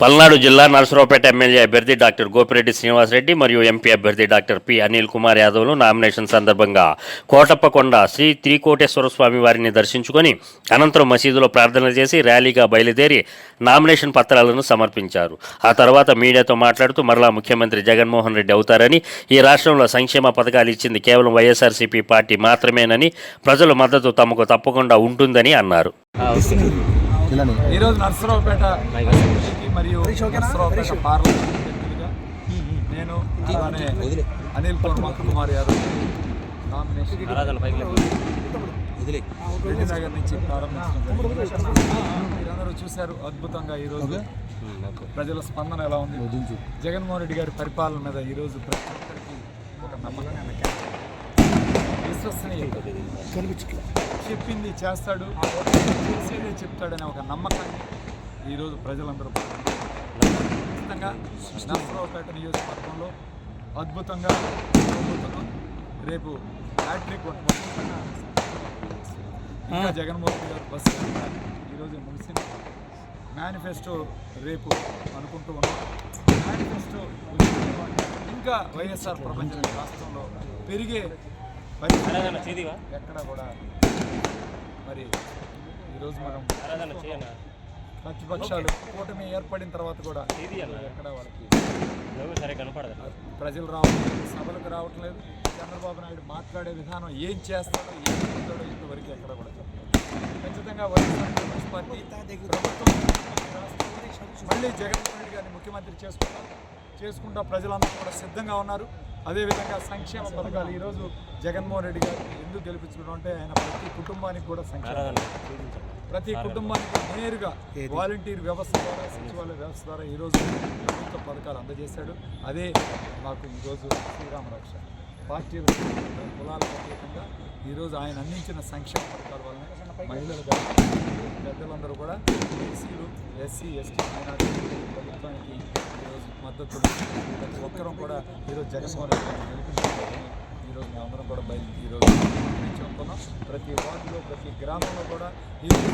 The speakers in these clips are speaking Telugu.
పల్నాడు జిల్లా నరసరావుపేట ఎమ్మెల్యే అభ్యర్థి డాక్టర్ గోపిరెడ్డి శ్రీనివాసరెడ్డి మరియు ఎంపీ అభ్యర్థి డాక్టర్ పి అనిల్ కుమార్ యాదవ్లు నామినేషన్ సందర్భంగా కోటప్పకొండ శ్రీ త్రికోటేశ్వర స్వామి వారిని దర్శించుకొని అనంతరం మసీదులో ప్రార్థన చేసి ర్యాలీగా బయలుదేరి నామినేషన్ పత్రాలను సమర్పించారు. ఆ తర్వాత మీడియాతో మాట్లాడుతూ మరలా ముఖ్యమంత్రి జగన్మోహన్ రెడ్డి అవుతారని ఈ రాష్ట్రంలో సంక్షేమ పథకాలు ఇచ్చింది కేవలం వైఎస్ఆర్సీపీ పార్టీ మాత్రమేనని ప్రజల మద్దతు తమకు తప్పకుండా ఉంటుందని అన్నారు. ఈరోజు నర్సరావుపేట మరియు నర్సరావుపేట పార్లమెంట్ నేను అలానే అనిల్ కుమార్ రెడ్డి నగర్ నుంచి. మీరందరూ చూశారు అద్భుతంగా ఈరోజు ప్రజల స్పందన ఎలా ఉంది? జగన్మోహన్ రెడ్డి గారి పరిపాలన మీద ఈరోజు ప్రతి ఒక్కరికి ఒక నమ్మకం విశ్వసనీయత చెప్పింది చేస్తాడు. చేసేదే చెప్తాడనే ఒక నమ్మకాన్ని ఈరోజు ప్రజలందరూ. ఖచ్చితంగా నర్సరావుపేట నియోజకవర్గంలో అద్భుతంగా అద్భుతం రేపు హ్యాట్రిక్ ఇంకా జగన్మోహన్ రెడ్డి గారు బస్సు. ఈరోజు ముగిసింది. మేనిఫెస్టో రేపు అనుకుంటూ ఉన్నాం. మేనిఫెస్టో ఇంకా వైఎస్ఆర్ ప్రపంచం రాష్ట్రంలో పెరిగే పరిస్థితి ఎక్కడ కూడా మరి ఈరోజు మనం ప్రతిపక్షాలు కూటమి ఏర్పడిన తర్వాత కూడా ఎక్కడ వాళ్ళకి ప్రజలు రావట్లేదు సభలకు రావట్లేదు. చంద్రబాబు నాయుడు మాట్లాడే విధానం ఏం చేస్తాడో ఏం చెప్తాడో ఇంతవరకు ఎక్కడ కూడా చెప్పలేదు ఖచ్చితంగా వైఎస్ఆర్ పార్టీ ప్రభుత్వం మళ్ళీ జగన్మోహన్ రెడ్డి గారిని ముఖ్యమంత్రి చేసుకుంటారు. చేసుకుంటా ప్రజలందరూ కూడా సిద్ధంగా ఉన్నారు. అదేవిధంగా సంక్షేమ పథకాలు ఈరోజు జగన్మోహన్ రెడ్డి గారు ఎందుకు గెలిపించడం అంటే ఆయన ప్రతి కుటుంబానికి కూడా సంక్షేమ ప్రతి కుటుంబానికి నేరుగా వాలంటీర్ వ్యవస్థ ద్వారా సచివాలయ వ్యవస్థ ద్వారా ఈరోజు ప్రభుత్వ పథకాలు అందజేశాడు. అదే మాకు ఈరోజు శ్రీరామ రక్ష. పార్టీలు కులాలకు అతీతంగా ఈరోజు ఆయన అందించిన సంక్షేమ పథకాల వలన మహిళలు కానీ పెద్దలందరూ కూడా ఎస్సీలు ఎస్సీ ఎస్టీ మైనార్టీ మద్దతులు ప్రతి ఒక్కరూ కూడా ఈరోజు జగన్మోహన్ రెడ్డి గెలిపించుకోవాలని ఈరోజు మేమందరం కూడా బయలు ఈరోజు చెప్తున్నాం ప్రతి వార్డులో ప్రతి గ్రామంలో కూడా ఈరోజు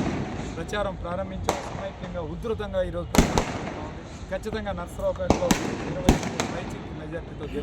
ప్రచారం ప్రారంభించి సమైక్యంగా ఉధృతంగా ఈరోజు ప్రచారం జరుగుతూ ఉంది. ఖచ్చితంగా నర్సరావుపేటలో ఇరవై పైచికి మెజార్టీతో